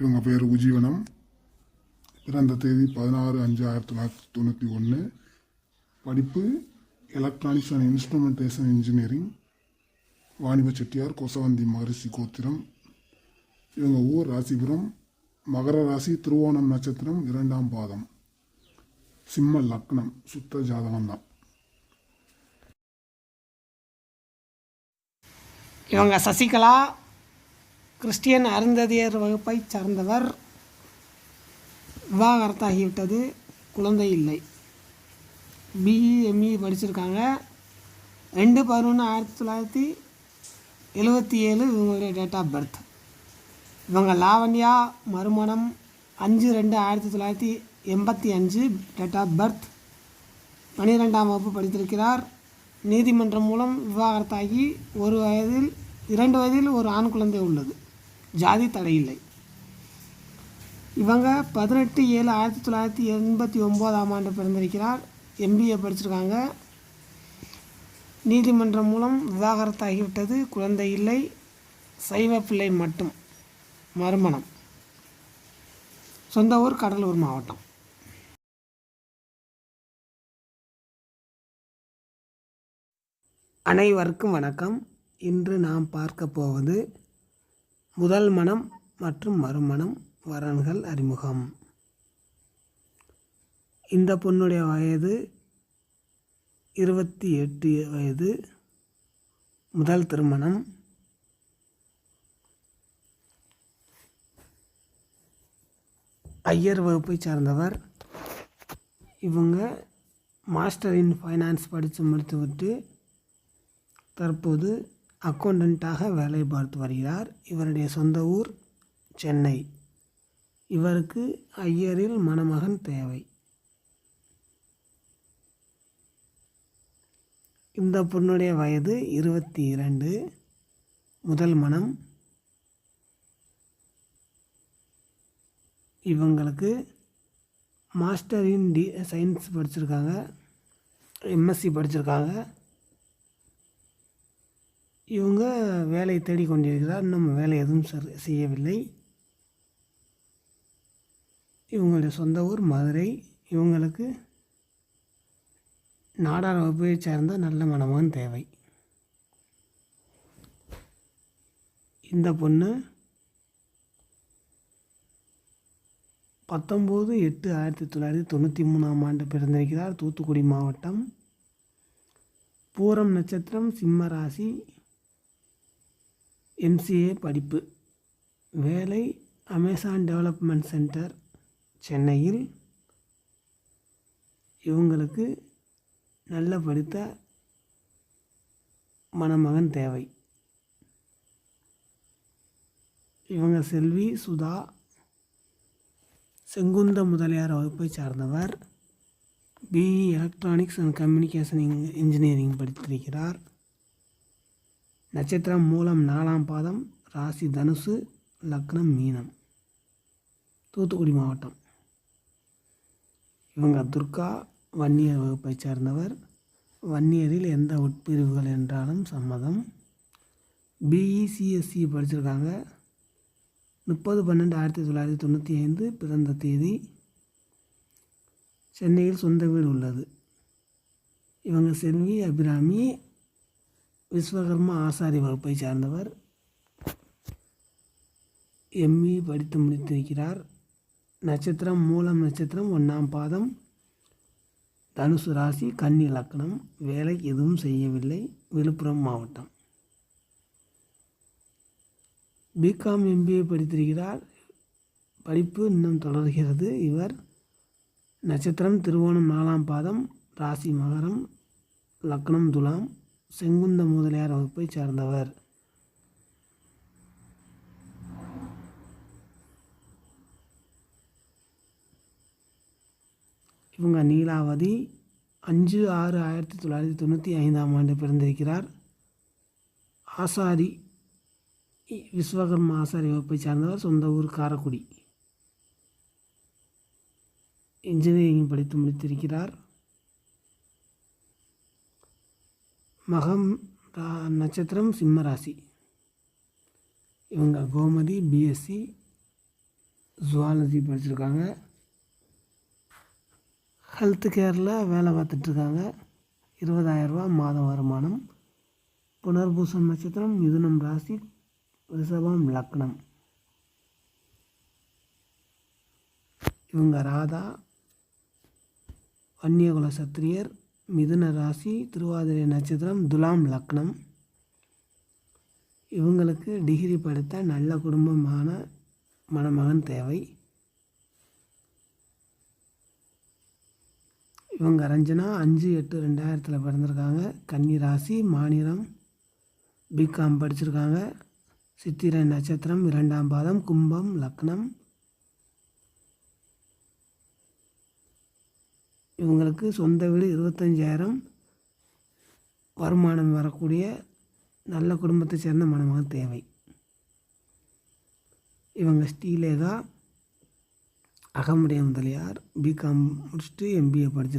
இவங்க பேர் உஜீவனம். பிறந்த தேதி பதினாறு அஞ்சு ஆயிரத்தி தொள்ளாயிரத்தி தொண்ணூற்றி ஒன்று படிப்பு எலக்ட்ரானிக்ஸ் அண்ட் இன்ஸ்ட்ருமெண்டேஷன் இன்ஜினியரிங் வாணிப செட்டியார் கொசவந்தி மகரிஷி கோத்திரம். இவங்க ஊர் ராசிபுரம். மகர ராசி திருவோணம் நட்சத்திரம் இரண்டாம் பாதம். சிம்ம லக்னம் சுத்த ஜாதகம் தான். இவங்க சசிகலா கிறிஸ்டியன் அருந்ததியர் வகுப்பைச் சார்ந்தவர். விவாகரத்தாகிவிட்டது. குழந்தை இல்லை. பிஇ எம்இ படிச்சிருக்காங்க. ரெண்டு பதினொன்று ஆயிரத்தி தொள்ளாயிரத்தி எழுபத்தி ஏழு இவங்களுடைய டேட் ஆஃப் பர்த் இவங்க லாவண்யா மறுமணம் அஞ்சு ரெண்டு ஆயிரத்தி தொள்ளாயிரத்தி எண்பத்தி அஞ்சு டேட் ஆஃப் பர்த் பன்னிரெண்டாம் வகுப்பு படித்திருக்கிறார். நீதிமன்றம் மூலம் விவாகரத்தாகி ஒரு வயதில் இரண்டு வயதில் ஒரு ஆண் குழந்தை உள்ளது. ஜாதி தடையில்லை இவங்க பதினெட்டு ஏழு ஆயிரத்தி தொள்ளாயிரத்தி எண்பத்தி ஒம்போதாம் ஆண்டு பிறந்திருக்கிறார். எம்பிஏ படிச்சிருக்காங்க. நீதிமன்றம் மூலம் விவாகரத்தாகிவிட்டது குழந்தை இல்லை. சைவ பிள்ளை மட்டும். மறுமணம். சொந்த ஊர் கடலூர் மாவட்டம். அனைவருக்கும் வணக்கம். இன்று நாம் பார்க்க போவது முதல் மனம் மற்றும் மறுமணம் வரன்கள் அறிமுகம். இந்த பொண்ணுடைய வயது இருபத்தி எட்டு வயது. முதல் திருமணம். ஐயர் வகுப்பை சார்ந்தவர். இவங்க மாஸ்டர் இன் ஃபைனான்ஸ் படித்து முடித்துவிட்டு தற்போது அக்கௌண்டண்ட்டாக வேலை பார்த்து வருகிறார். இவருடைய சொந்த ஊர் சென்னை. இவருக்கு ஐயரில் மணமகன் தேவை. இந்த பொண்ணுடைய வயது இருபத்தி இரண்டு முதல் மனம். இவங்களுக்கு மாஸ்டர் இன் டி சயின்ஸ் படிச்சிருக்காங்க. எம்எஸ்சி படிச்சிருக்காங்க. இவங்க வேலையை தேடிக்கொண்டிருக்கிறார் இன்னும் வேலை எதுவும் செய்யவில்லை. இவங்களுடைய சொந்த ஊர் மதுரை. இவங்களுக்கு நாடார் வகுப்பை சேர்ந்த நல்ல மணமகன் தேவை. இந்த பொண்ணு பத்தொம்போது எட்டு ஆயிரத்தி தொள்ளாயிரத்தி தொண்ணூற்றி மூணாம் ஆண்டு பிறந்திருக்கிறார். தூத்துக்குடி மாவட்டம். பூரம் நட்சத்திரம் சிம்ம ராசி எம்சிஏ படிப்பு. வேலை அமேசான் டெவலப்மெண்ட் சென்டர் சென்னையில். இவங்களுக்கு நல்ல படித்த மணமகன் தேவை. இவங்க செல்வி சுதா. செங்குந்த முதலியார் வகுப்பை சார்ந்தவர். BE electronics and communication engineering படித்திருக்கிறார். நட்சத்திரம் மூலம் நாலாம் பாதம் ராசி தனுசு லக்னம் மீனம். தூத்துக்குடி மாவட்டம். இவங்க துர்கா வன்னியர் வகுப்பை சேர்ந்தவர். வன்னியரில் எந்த உட்பிரிவுகள் என்றாலும் சம்மதம். பிஇசிஎஸ்சி படிச்சிருக்காங்க. முப்பது பன்னெண்டு ஆயிரத்தி தொள்ளாயிரத்தி தொண்ணூற்றி ஐந்து பிறந்த தேதி. சென்னையில் சொந்த வீடு உள்ளது. இவங்க செல்வி அபிராமி விஸ்வகர்மா ஆசாரி வகுப்பை சார்ந்தவர் எம்இ படித்து முடித்திருக்கிறார். நட்சத்திரம் மூலம் நட்சத்திரம் ஒன்றாம் பாதம். தனுசு ராசி கன்னி இலக்கணம் வேலை எதுவும் செய்யவில்லை. விழுப்புரம் மாவட்டம். பிகாம் எம்பிஏ படித்திருக்கிறார். படிப்பு இன்னும் தொடர்கிறது. இவர் நட்சத்திரம் திருவோணம் நாலாம் பாதம். ராசி மகரம் லக்னம் துலாம். செங்குந்த முதலியார் வகுப்பைச் சார்ந்தவர். இவங்க நீலாவதி அஞ்சு ஆறு ஆயிரத்தி தொள்ளாயிரத்தி தொண்ணூற்றி ஐந்தாம் ஆண்டு பிறந்திருக்கிறார். ஆசாரி விஸ்வகர்ம விஸ்வகர்மா ஆசாரி வகுப்பை சார்ந்தவர் சொந்த ஊர் காரக்குடி. இன்ஜினியரிங் படித்து முடித்திருக்கிறார். மகம் ரா- நட்சத்திரம் சிம்ம ராசி இவங்க கோமதி பிஎஸ்சி ஜுவாலஜி படிச்சிருக்காங்க. ஹெல்த் கேரில் வேலை பார்த்துட்ருக்காங்க இருபதாயிரரூபா மாத வருமானம். புனர்பூசம் நட்சத்திரம் மிதுனம் ராசி ரிஷபம் லக்னம். இவங்க ராதா வன்னியகுல சத்திரியர் மிதுன ராசி திருவாதிரை நட்சத்திரம் துலாம் லக்னம். இவங்களுக்கு டிகிரி படித்த நல்ல குடும்பமான மணமகன் தேவை. இவங்க ரஞ்சனா அஞ்சு எட்டு ரெண்டாயிரத்தில் பிறந்திருக்காங்க. கன்னி ராசி மாநிலம் பிகாம் படிச்சிருக்காங்க. சித்திரை நட்சத்திரம் இரண்டாம் பாதம் கும்பம் லக்னம். இவங்களுக்கு சொந்த வீடு இருபத்தஞ்சாயிரம் வருமானம் வரக்கூடிய நல்ல குடும்பத்தை சேர்ந்த மணமகன் தேவை. இவங்க ஸ்ரீலேகா அகமுடைய முதலியார் பிகாம் முடிச்சுட்டு எம்பிஏ படிச்சிருக்காங்க.